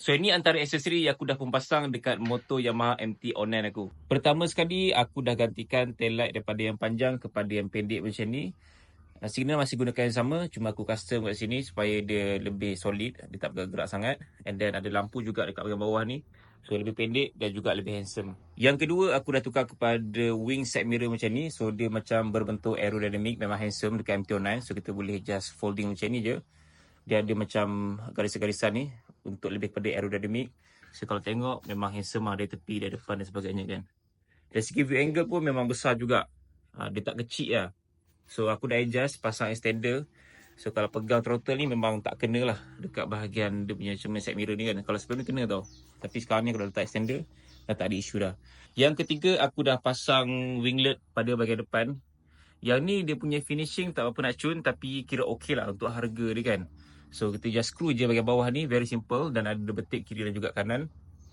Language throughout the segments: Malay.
So ini antara aksesori yang aku dah pun pasang dekat motor Yamaha MT online aku. Pertama sekali aku dah gantikan tail light daripada yang panjang kepada yang pendek macam ni. Uh, signal masih gunakan yang sama cuma aku custom kat sini supaya dia lebih solid, dia tak bergerak sangat. And then ada lampu juga dekat bahagian bawah ni. So lebih pendek dan juga lebih handsome. Yang kedua aku dah tukar kepada wing side mirror macam ni. So dia macam berbentuk aerodynamic memang handsome dekat MT online. So kita boleh just folding macam ni je. Dia ada macam garisan-garisan ni untuk lebih kepada aerodynamic. So kalau tengok memang handsome lah dari tepi, dari depan dan sebagainya kan. Dari segi view angle pun memang besar juga. Ha, dia tak kecil lah. So aku dah adjust pasang extender. So kalau pegang throttle ni memang tak kena lah dekat bahagian dia punya cermin side mirror ni kan. Kalau sebelum ni kena tau. Tapi sekarang ni aku dah letak extender. Dah tak ada isu dah. Yang ketiga aku dah pasang winglet pada bahagian depan. Yang ni dia punya finishing tak apa nak cun tapi kira okey lah untuk harga dia kan. So kita just screw je bahagian bawah ni very simple dan ada betik kiri dan juga kanan.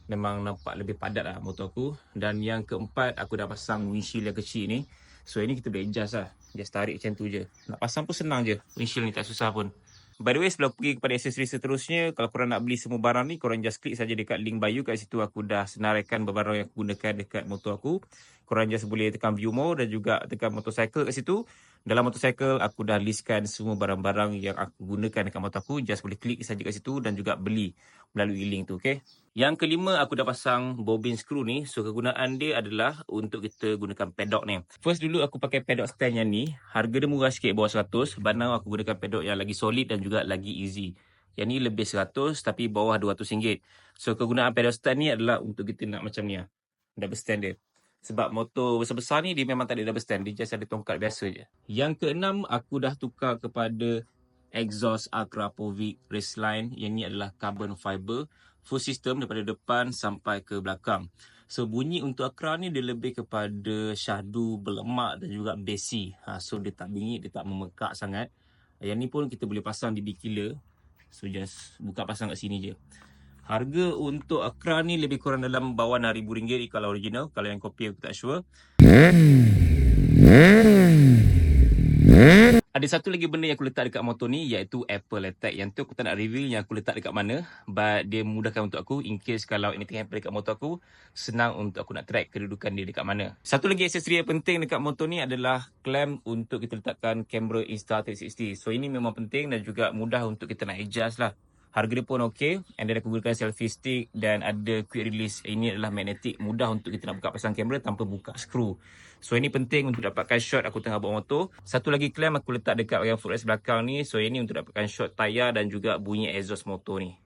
Memang nampak lebih padat lah motor aku. Dan yang keempat aku dah pasang windshield yang kecil ni. So ini kita boleh adjust lah. Just tarik macam tu je. Nak pasang pun senang je. Windshield ni tak susah pun. By the way, sebelum pergi kepada aksesori seterusnya, kalau korang nak beli semua barang ni, korang just klik saja dekat link bio. Kat situ aku dah senaraikan barang yang aku gunakan dekat motor aku. Korang just boleh tekan view more dan juga tekan motorcycle kat situ. Dalam motorcycle, aku dah listkan semua barang-barang yang aku gunakan dekat motor aku. Just boleh klik saja kat situ dan juga beli melalui link tu, okay? Yang kelima, aku dah pasang bobin screw ni. So, kegunaan dia adalah untuk kita gunakan pedok ni. First dulu aku pakai pedok stand yang ni. Harga dia murah sikit, bawah 100. Banang aku gunakan pedok yang lagi solid dan juga lagi easy. Yang ni lebih 100 tapi bawah RM200. So, kegunaan pedok stand ni adalah untuk kita nak macam ni lah. Double stand dia. Sebab motor besar-besar ni dia memang tak ada double stand. Dia just ada tongkat biasa je. Yang keenam, aku dah tukar kepada exhaust Akrapovic Raceline. Yang ni adalah carbon fiber full system daripada depan sampai ke belakang. So bunyi untuk Akra ni dia lebih kepada syahdu, berlemak dan juga bassy. Ha, so dia tak bingit, dia tak memekak sangat. Yang ni pun kita boleh pasang di big killer. So just buka pasang kat sini je. Harga untuk Akra ni lebih kurang dalam bawah RM6,000 kalau original. Kalau yang kopi aku tak sure. Ada satu lagi benda yang aku letak dekat motor ni iaitu Apple AirTag. Yang tu aku tak nak reveal yang aku letak dekat mana. But dia memudahkan untuk aku in case kalau anything happen dekat motor aku, senang untuk aku nak track kedudukan dia dekat mana. Satu lagi aksesori yang penting dekat motor ni adalah clamp untuk kita letakkan kamera Insta360. So ini memang penting dan juga mudah untuk kita nak adjust lah. Harga dia pun okey. And then aku gunakan selfie stick dan ada quick release. Ini adalah magnetic. Mudah untuk kita nak buka pasang kamera tanpa buka skru. So ini penting untuk dapatkan shot aku tengah bawa motor. Satu lagi clamp aku letak dekat bahagian footrest belakang ni. So ini untuk dapatkan shot tayar dan juga bunyi exhaust motor ni.